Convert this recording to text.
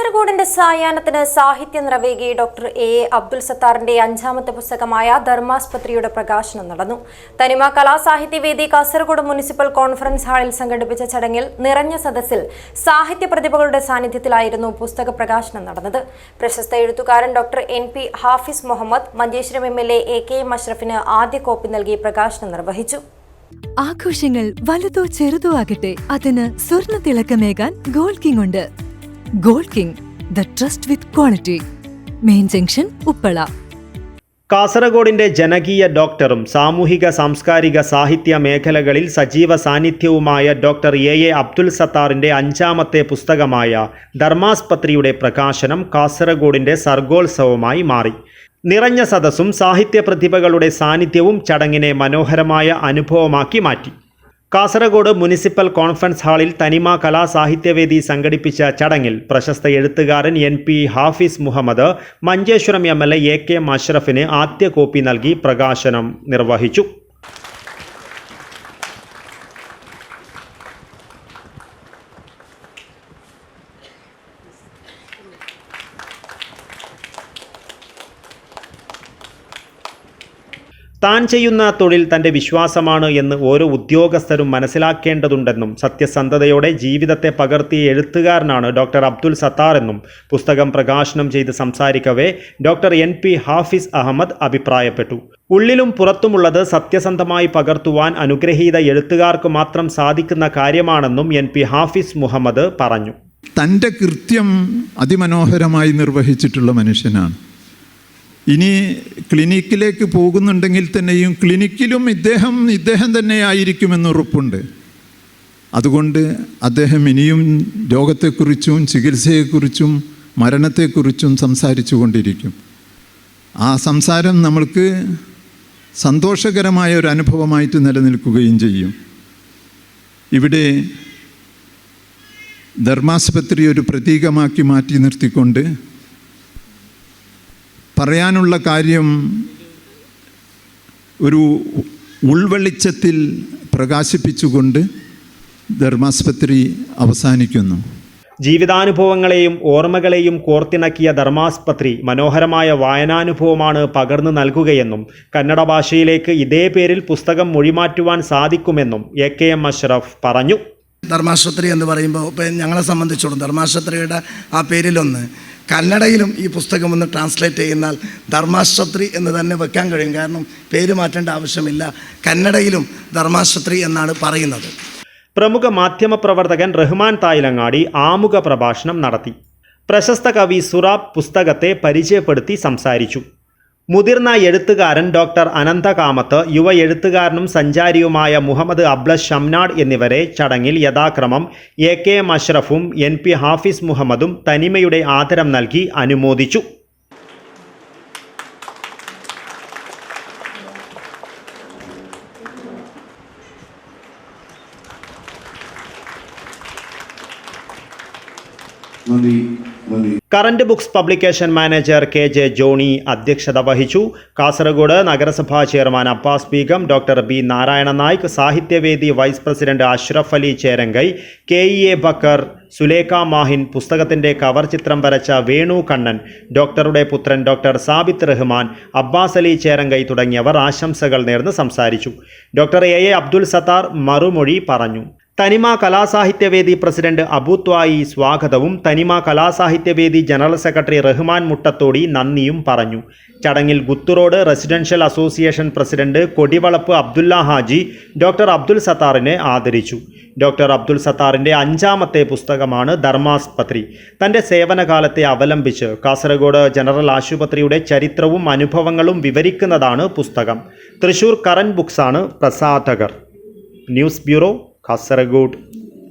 കാസർഗോഡിന്റെ സായാഹ്നത്തിന് സാഹിത്യ നിറവേകി ഡോക്ടർ എ. അബ്ദുൽ സത്താറിന്റെ അഞ്ചാമത്തെ പുസ്തകമായ ധർമാസ്പത്രിയുടെ പ്രകാശനം നടന്നു. തനിമ കലാസാഹിത്യവേദി കാസർഗോഡ് മുനിസിപ്പൽ കോൺഫറൻസ് ഹാളിൽ സംഘടിപ്പിച്ച ചടങ്ങിൽ നിറഞ്ഞ സദസ്സിൽ സാഹിത്യ പ്രതിഭകളുടെ സാന്നിധ്യത്തിലായിരുന്നു പുസ്തക പ്രകാശനം നടന്നത്. പ്രശസ്ത എഴുത്തുകാരൻ doctor N. P. Hafiz Muhammad Manjeshwaram M. L. A. A. K. M. അഷ്റഫിന് ആദ്യ കോപ്പി നൽകി പ്രകാശനം നിർവഹിച്ചു. ആഘോഷങ്ങൾ വലുതോ ചെറുതോ ആകട്ടെ അതിന് സ്വർണ തിളക്കമേകാൻ ഗോൾഡ് കിങ് ഉണ്ട്. Gold king the trust with quality. Main junction Uppala. കാസർഗോഡിന്റെ ജനകീയ ഡോക്ടറും സാമൂഹിക സാംസ്കാരിക സാഹിത്യ മേഖലകളിൽ സജീവ സാന്നിധ്യവുമായ ഡോക്ടർ എ എ അബ്ദുൽ സത്താറിന്റെ അഞ്ചാമത്തെ പുസ്തകമായ ധർമാസ്പത്രിയുടെ പ്രകാശനം കാസർഗോഡിന്റെ സർഗോത്സവമായി മാറി. നിറഞ്ഞ സദസ്സും സാഹിത്യ പ്രതിഭകളുടെ സാന്നിധ്യവും ചടങ്ങിനെ മനോഹരമായ അനുഭവമാക്കി മാറ്റി. കാസർഗോഡ് മുനിസിപ്പൽ കോൺഫറൻസ് ഹാളിൽ തനിമ കലാ സാഹിത്യവേദി സംഘടിപ്പിച്ച ചടങ്ങിൽ പ്രശസ്ത എഴുത്തുകാരൻ N P Hafiz Muhammad Manjeshwaram M L A K മഷ്റഫിന് ആദ്യ കോപ്പി നൽകി പ്രകാശനം നിർവഹിച്ചു. താൻ ചെയ്യുന്ന തൊഴിൽ തന്റെ വിശ്വാസമാണ് എന്ന് ഓരോ ഉദ്യോഗസ്ഥരും മനസ്സിലാക്കേണ്ടതുണ്ടെന്നും സത്യസന്ധതയോടെ ജീവിതത്തെ പകർത്തിയ എഴുത്തുകാരനാണ് ഡോക്ടർ അബ്ദുൽ സത്താർ എന്നും പുസ്തകം പ്രകാശനം ചെയ്ത് സംസാരിക്കവേ doctor N P Hafiz Ahammad അഭിപ്രായപ്പെട്ടു. ഉള്ളിലും പുറത്തുമുള്ളത് സത്യസന്ധമായി പകർത്തുവാൻ അനുഗ്രഹീത എഴുത്തുകാർക്ക് മാത്രം സാധിക്കുന്ന കാര്യമാണെന്നും എൻ പി ഹാഫിസ് മുഹമ്മദ് പറഞ്ഞു. തന്റെ കൃത്യം അതിമനോഹരമായി നിർവഹിച്ചിട്ടുള്ള മനുഷ്യനാണ്. ഇനി ക്ലിനിക്കിലേക്ക് പോകുന്നുണ്ടെങ്കിൽ തന്നെയും ക്ലിനിക്കിലും ഇദ്ദേഹം ഇദ്ദേഹം തന്നെ ആയിരിക്കുമെന്ന് ഉറപ്പുണ്ട്. അതുകൊണ്ട് അദ്ദേഹം ഇനിയും രോഗത്തെക്കുറിച്ചും ചികിത്സയെക്കുറിച്ചും മരണത്തെക്കുറിച്ചും സംസാരിച്ചു കൊണ്ടിരിക്കും ആ സംസാരം നമ്മൾക്ക് സന്തോഷകരമായ ഒരു അനുഭവമായിട്ട് നിലനിൽക്കുകയും ചെയ്യും. ഇവിടെ ധർമാസ്പത്രി ഒരു പ്രതീകമാക്കി മാറ്റി നിർത്തിക്കൊണ്ട് പറയാനുള്ള കാര്യം ഒരു ഉൾവെളിച്ചത്തിൽ പ്രകാശിപ്പിച്ചുകൊണ്ട് ധർമാസ്പത്രി അവസാനിക്കുന്നു. ജീവിതാനുഭവങ്ങളെയും ഓർമ്മകളെയും കോർത്തിണക്കിയ ധർമാസ്പത്രി മനോഹരമായ വായനാനുഭവമാണ് പകർന്നു നൽകുകയെന്നും കന്നഡ ഭാഷയിലേക്ക് ഇതേ പേരിൽ പുസ്തകം മൊഴിമാറ്റുവാൻ സാധിക്കുമെന്നും എ കെ എം അഷ്റഫ് പറഞ്ഞു. ധർമാശുപത്രി എന്ന് പറയുമ്പോൾ ഇപ്പം ഞങ്ങളെ സംബന്ധിച്ചോളം ധർമാശുപത്രിയുടെ ആ പേരിലൊന്ന് കന്നഡയിലും ഈ പുസ്തകം ഒന്ന് ട്രാൻസ്ലേറ്റ് ചെയ്യുന്നാൽ ധർമാശത്രി എന്ന് തന്നെ വെക്കാൻ കഴിയും. കാരണം പേര് മാറ്റേണ്ട ആവശ്യമില്ല. കന്നഡയിലും ധർമാശത്രി എന്നാണ് പറയുന്നത്. പ്രമുഖ മാധ്യമപ്രവർത്തകൻ റഹ്മാൻ തായിലങ്ങാടി ആമുഖ പ്രഭാഷണം നടത്തി. പ്രശസ്ത കവി സുറാബ് പുസ്തകത്തെ പരിചയപ്പെടുത്തി സംസാരിച്ചു. മുതിർന്ന എഴുത്തുകാരൻ ഡോക്ടർ അനന്തകാമത്ത് യുവ എഴുത്തുകാരനും സഞ്ചാരിയുമായ മുഹമ്മദ് അബ്ലസ് ഷംനാഡ് എന്നിവരെ ചടങ്ങിൽ യഥാക്രമം എ കെ എം അഷ്റഫും എൻ പി ഹാഫിസ് മുഹമ്മദും തനിമയുടെ ആദരം നൽകി അനുമോദിച്ചു. Current books publication manager K J Johny അധ്യക്ഷത വഹിച്ചു. കാസർഗോഡ് നഗരസഭാ chairman Abbas Begum doctor B. Narayana Naik Sahityavedi vice president Ashraf Ali Cherangai K. E. A. Bakkar Sulekha Mahin പുസ്തകത്തിന്റെ കവർ ചിത്രം വരച്ച വേണു കണ്ണൻ ഡോക്ടറുടെ പുത്രൻ ഡോക്ടർ സാബിത്ത് റഹ്മാൻ അബ്ബാസ് അലി ചേരങ്കൈ തുടങ്ങിയവർ ആശംസകൾ നേർന്ന് സംസാരിച്ചു. Doctor A. A. Abdul Sathar മറുമൊഴി പറഞ്ഞു. തനിമ കലാസാഹിത്യവേദി പ്രസിഡന്റ് അബുത്വായി സ്വാഗതവും തനിമ കലാസാഹിത്യവേദി ജനറൽ സെക്രട്ടറി റഹ്മാൻ മുട്ടത്തോടി നന്ദിയും പറഞ്ഞു. ചടങ്ങിൽ ഗുത്തുറോഡ് residential association president Kodivalappu Abdulla Haji doctor Abdul സത്താറിനെ ആദരിച്ചു. ഡോക്ടർ അബ്ദുൽ സത്താറിന്റെ അഞ്ചാമത്തെ പുസ്തകമാണ് ധർമാസ്പത്രി. തന്റെ സേവനകാലത്തെ അവലംബിച്ച് കാസർഗോഡ് ജനറൽ ആശുപത്രിയുടെ ചരിത്രവും അനുഭവങ്ങളും വിവരിക്കുന്നതാണ് പുസ്തകം. തൃശൂർ കറൻ ബുക്സാണ് പ്രസാധകർ. News bureau Kasaragod